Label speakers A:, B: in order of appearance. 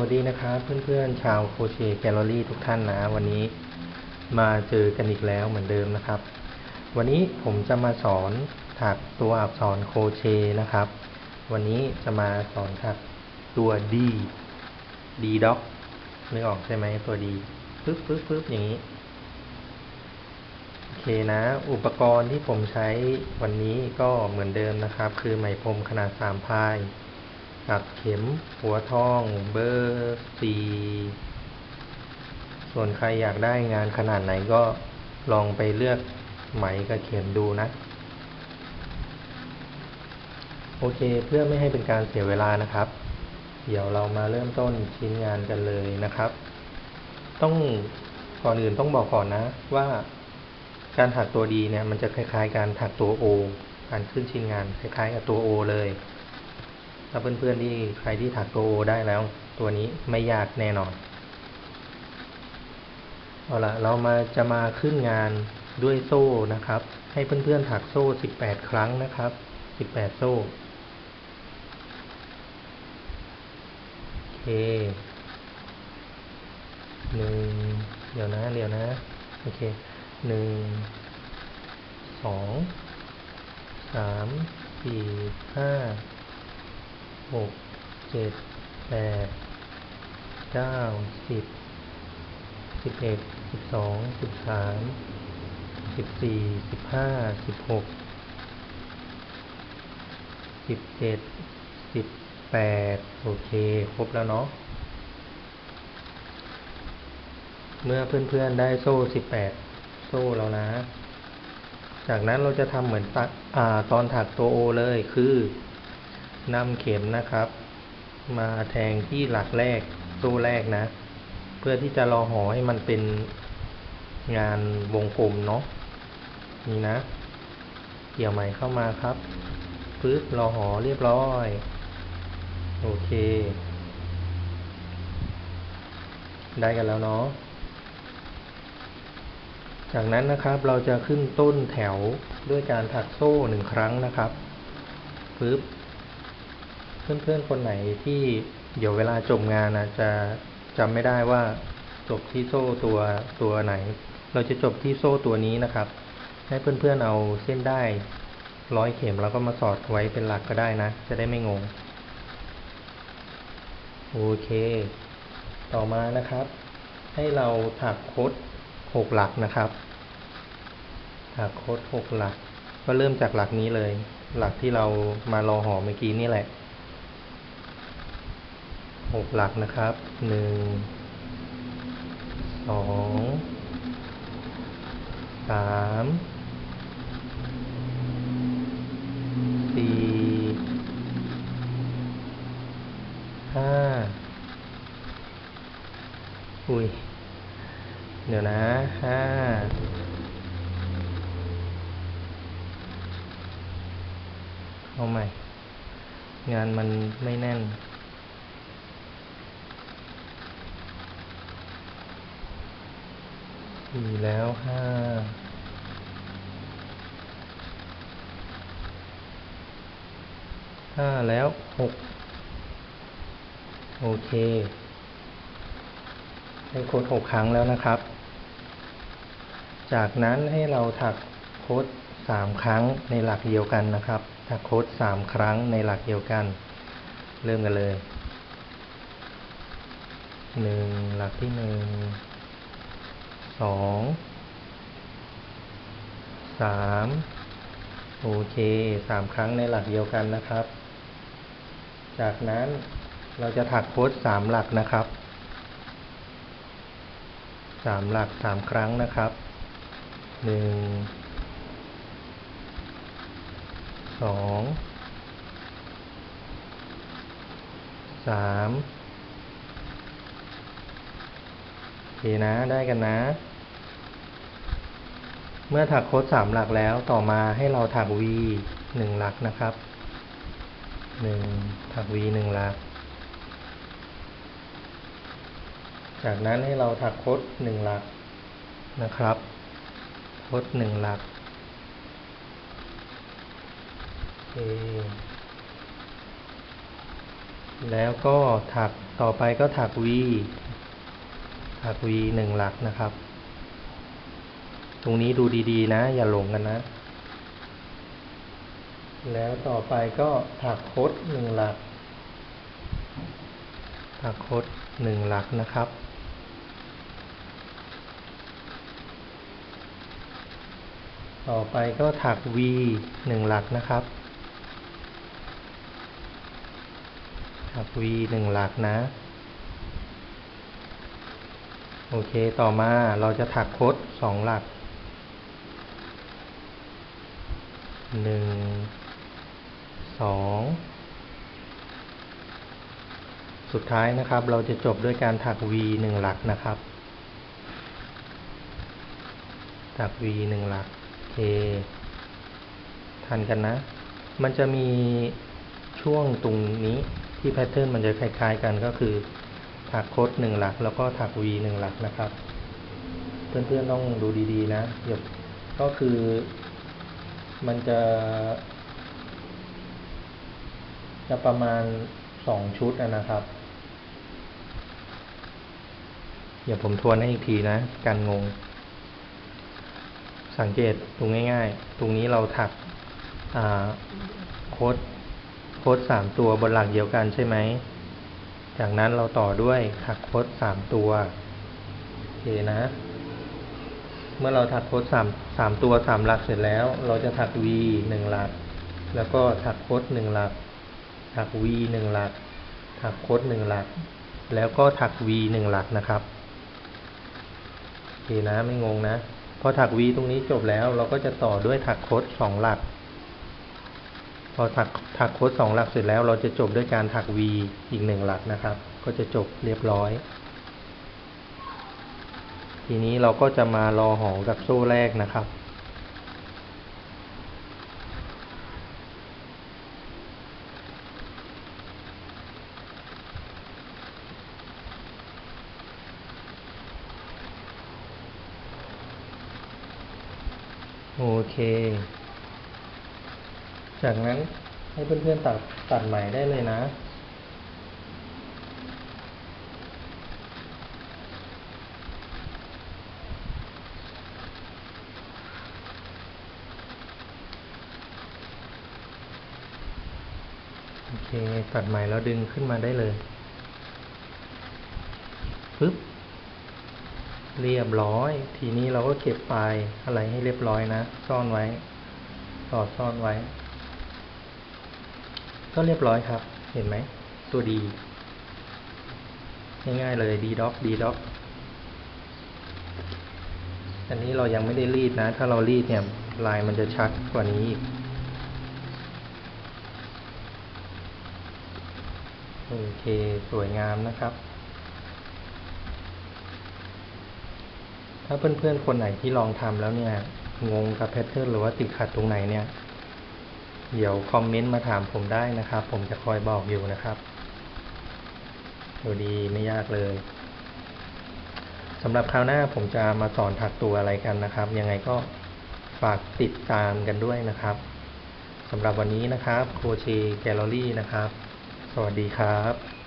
A: วัสดีนะครับเพื่อนๆชาวโคเชแกลเลอรี่ทุกท่านนะ วันนี้มาเจอกันอีกแล้วเหมือนเดิมนะครับ วันนี้ผมจะมาสอนถักตัวอักษรโคเชนะครับ วันนี้จะมาสอนถักตัว D D doc นึกออกใช่ไหมตัว D ปึ๊บปึ๊บปึ๊บอย่างนี้โอเคนะ อุปกรณ์ที่ผมใช้วันนี้ก็เหมือนเดิมนะครับ คือไหมพรมขนาดสามพาย กับเข็มหัวทองเบอร์สี่ส่วนใครอยากได้งานขนาดไหนก็ลองไปเลือกไหมกับเข็มดูนะ โอเคเพื่อไม่ให้เป็นการเสียเวลานะครับ เดี๋ยวเรามาเริ่มต้นชิ้นงานกันเลยนะครับ ต้องก่อนอื่นต้องบอกก่อนนะว่าการถักตัวดีเนี่ยมันจะคล้ายๆ การถักตัวโอการขึ้นชิ้นงานคล้ายๆกับตัวโอเลย ถ้าเพื่อนๆที่ใครที่ถักตัวโอได้แล้ว ตัวนี้ไม่ยากแน่นอน เอาละเรามาจะมาขึ้นงานด้วยโซ่นะครับ ให้เพื่อนๆถักโซ่ 18 ครั้งนะครับ 18 โซ่ โอเคหนึ่งเดี๋ยวนะเดี๋ยวนะ โอเคหนึ่งสองสามสี่ห้า หกเจ็ดแปดเก้าสิบสิบเอ็ดสิบสองสิบสามสิบสี่สิบห้าสิบหกสิบเจ็ดสิบแปดโอเค ครบแล้วเนาะเมื่อเพื่อนๆได้โซ่สิบแปดโซ่แล้วนะ จากนั้นเราจะทำเหมือนตัอ่าตอนถักตัวโอเลยคือ นำเข็มนะครับ มาแทงที่หลักแรกโซ่แรกนะ เพื่อที่จะรอหอให้มันเป็นงานวงกลมเนาะนี่นะ เกี่ยวไหมเข้ามาครับปึ๊บรอหอเรียบร้อย โอเค ได้กันแล้วเนาะจากนั้นนะครับเราจะขึ้นต้นแถวด้วยการถักโซ่หนึ่งครั้งนะครับปึ๊บ เพื่อนๆคนไหนที่เดี๋ยวเวลาจบงานนะจะจำไม่ได้ว่าจบที่โซ่ตัวตัวไหน เราจะจบที่โซ่ตัวนี้นะครับ ให้เพื่อนๆเอาเส้นได้ร้อยเข็มแล้วก็มาสอดไว้เป็นหลักก็ได้นะ จะได้ไม่งง โอเค ต่อมานะครับ ให้เราถักคดหกหลักนะครับ ถักคดหกหลัก ก็เริ่มจากหลักนี้เลย หลักที่เรามารอหอเมื่อกี้นี่แหละ หกหลักนะครับหนึ่งสองสามสี่ห้าอุ้ย เดี๋ยวนะห้าเอาใหม่ งานมันไม่แน่น สี่แล้วห้าห้าแล้วหกโอเคให้โค้ดหกครั้งแล้วนะครับ จากนั้นให้เราถักโค้ดสามครั้งในหลักเดียวกันนะครับ ถักโค้ดสามครั้งในหลักเดียวกัน เริ่มกันเลยหนึ่งหลักที่หนึ่ง สองสามโอเคสามครั้งในหลักเดียวกันนะครับ จากนั้นเราจะถักโค้ดสามหลักนะครับสามหลักสามครั้งนะครับหนึ่งสองสามโอเคนะได้กันนะ เมื่อถักโค้ดสามหลักแล้วต่อมาให้เราถัก V หนึ่งหลักนะครับหนึ่งถัก V หนึ่งหลัก จากนั้นให้เราถักโค้ดหนึ่งหลักนะครับ โค้ดหนึ่งหลักโอแล้วก็ถักต่อไปก็ถัก V ถัก V หนึ่งหลักนะครับ ตรงนี้ดูดีๆ นะ อย่าหลงกันนะ แล้วต่อไปก็ถักคดหนึ่งหลัก ถักคดหนึ่งหลักนะครับ ต่อไปก็ถัก V หนึ่งหลักนะครับ ถัก V หนึ่งหลักนะโอเค ต่อมาเราจะถักคดสองหลัก หนึ่งสองสุดท้ายนะครับ เราจะจบด้วยการถัก V หนึ่งหลักนะครับ ถัก V หนึ่งหลักเคทันกันนะ มันจะมีช่วงตรงนี้ที่แพทเทิร์นมันจะคล้ายๆกันก็คือถักโคดหนึ่งหลัก แล้วก็ถัก V หนึ่งหลักนะครับ เพื่อนๆต้องดูดีๆนะอย่าก็คือ มันจะ จะประมาณสองชุดนะครับ เดี๋ยวผมทวนให้อีกทีนะ การงง สังเกตตรงง่าย ๆ ตรงนี้เราถักโค้ดโค้ดสามตัวบนหลักเดียวกันใช่ไหม จากนั้นเราต่อด้วยถักโค้ดสามตัว โอเคนะ เมื่อเราถักโค้ดสามสามตัวสามหลักเสร็จแล้ว เราจะถัก V หนึ่งหลัก แล้วก็ถักโค้ดหนึ่งหลัก ถัก V หนึ่งหลัก ถักโค้ดหนึ่งหลัก แล้วก็ถัก V หนึ่งหลักนะครับโอเคนะไม่งงนะ พอถัก V ตรงนี้จบแล้ว เราก็จะต่อด้วยถักโค้ดสองหลัก พอถักถักโค้ดสองหลักเสร็จแล้ว เราจะจบด้วยการถัก V อีกหนึ่งหลักนะครับ ก็จะจบเรียบร้อย ทีนี้เราก็จะมารอหอกับโซ่แรกนะครับ โอเค จากนั้นให้เพื่อนๆตัดตัดใหม่ได้เลยนะ โอเค ตัดใหม่แล้วดึงขึ้นมาได้เลยปึ๊บเรียบร้อย ทีนี้เราก็เก็บไฟล์อะไรให้เรียบร้อยนะ ซ่อนไว้สอซ่อนไว้ ก็เรียบร้อยครับ เห็นไหม ตัวดี ง่ายๆเลยดีด็อกดีด็อกอันนี้เรายังไม่ได้รีดนะ ถ้าเรารีดเนี่ย ลายมันจะชัดกว่านี้อีก โอเค สวยงามนะครับ ถ้าเพื่อนๆ คนไหนที่ลองทำแล้วเนี่ย งงกับแพทเทิร์นหรือว่าติดขัดตรงไหนเนี่ย เดี๋ยวคอมเมนต์มาถามผมได้นะครับ ผมจะคอยบอกอยู่นะครับดูดีไม่ยากเลยสำหรับคราวหน้าผมจะมาสอนถักตัวอะไรกันนะครับ ยังไงก็ฝากติดตามกันด้วยนะครับสำหรับวันนี้นะครับโคเชแกลเลอรี่นะครับ สวัสดีครับ